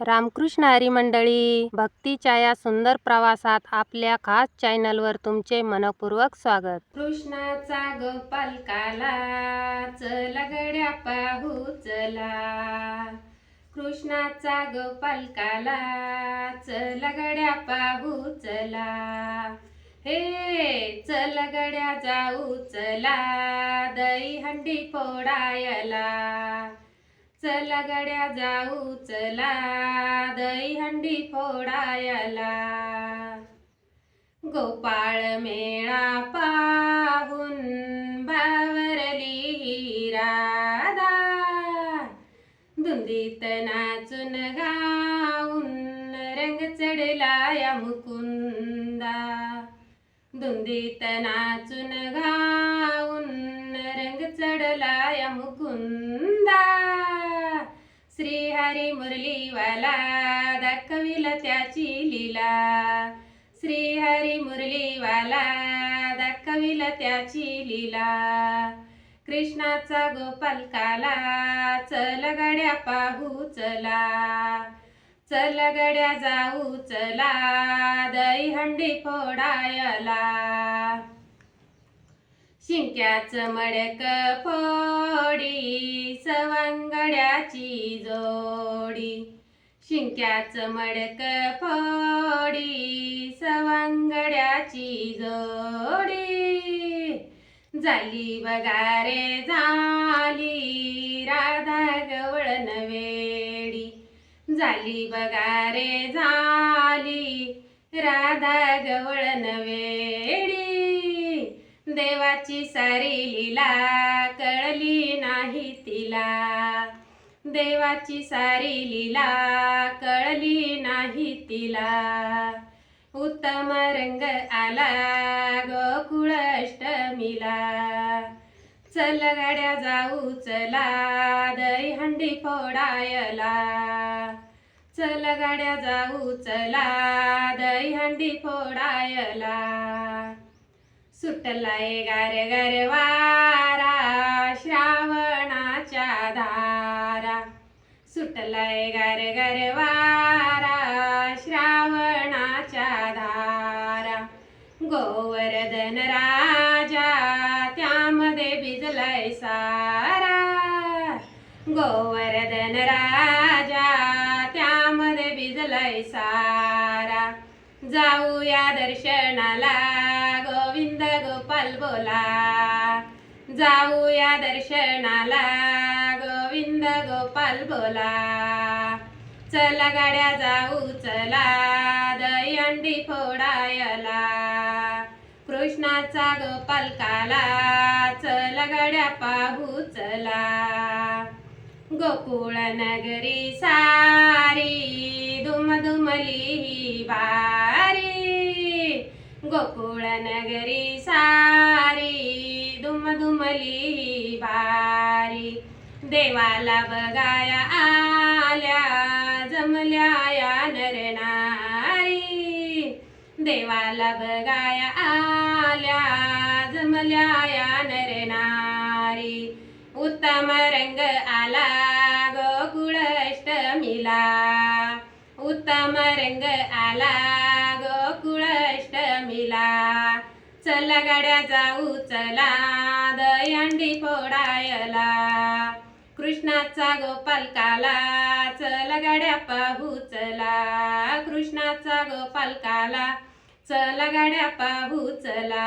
रामकृष्ण हरी मंडळी भक्तीच्या या सुंदर प्रवासात आपल्या खास चॅनलवर तुमचे मनपूर्वक स्वागत. कृष्णाचा गोपाल काला चला गड्या पाहू चला. कृष्णाचा गोपाल काला चला गड्या पाहू चला. हे चल गड्या जाऊ चला दही हंडी फोडायला. चला गड्या जाऊ चला. दही हंडी फोडायला. गोपाळ मेळा पाहून बावरली हिरादा धुंदीत नाचून गाऊन रंग चढला या मुकुंदा. धुंदीत नाचून गाऊन रंग चढला या मुकुंदा. श्रीहरी मुरलीवाला दाखविला त्याची लीला. श्रीहरी मुरलीवाला दाखविला त्याची लीला. कृष्णाचा गोपाल काला चल गड्या पाहू चला. चल गड्या जाऊ चला दही हंडी फोडायला. शिंक्याचं मडक फोड सवंगड्याची जोडी शिंक्याचं मडक फोडी सवंगड्याची जोडी. झाली बगारे झाली राधा गवळण वेडी झाली बगारे झाली राधा गवळण वेडी देवाची सारी लीला कळली नाही तिला. देवाची सारी लीला कळली नाही तिला. उत्तम रंग आला गोकुळ अष्टमीला. चल गाड्या जाऊ चला दही हंडी फोडायला. चल गाड्या जाऊ चला दही हंडी फोडायला. सुटलाय गार गार वारा. सुटलाय गार गार वारा श्रावणाच्या धारा. गोवर्धन राजा त्यामध्ये भिजलाय सारा. गोवर्धन राजा त्यामध्ये भिजलाय सारा. जाऊया दर्शनाला गोविंद गोपाल बोला. जाऊया दर्शनाला गोविंद गोपाल बोला. चला गाड्या जाऊ चला. दही फोडायला. कृष्णाचा गोपाल काला चला गाड्या पाहू चला. गोकुळ नगरी सारी दुमधुमली ही बारी. गोकुळ नगरी सारी दुमधुमली ही बारी. देवाला बघाया आल्या जमल्या या नरनारी. देवाला बघाया आल्या जमल्या या नरनारी. उत्तम रंग आला गोकुळष्टमीला उत्तम रंग आला गोकुळ चला गाड्या जाऊ चला दयांडी फोडायला. कृष्णाचा गोपालकाला चल गाड्या पाहू चला कृष्णाचा गोपालकाला चल गाड्या पाहू चला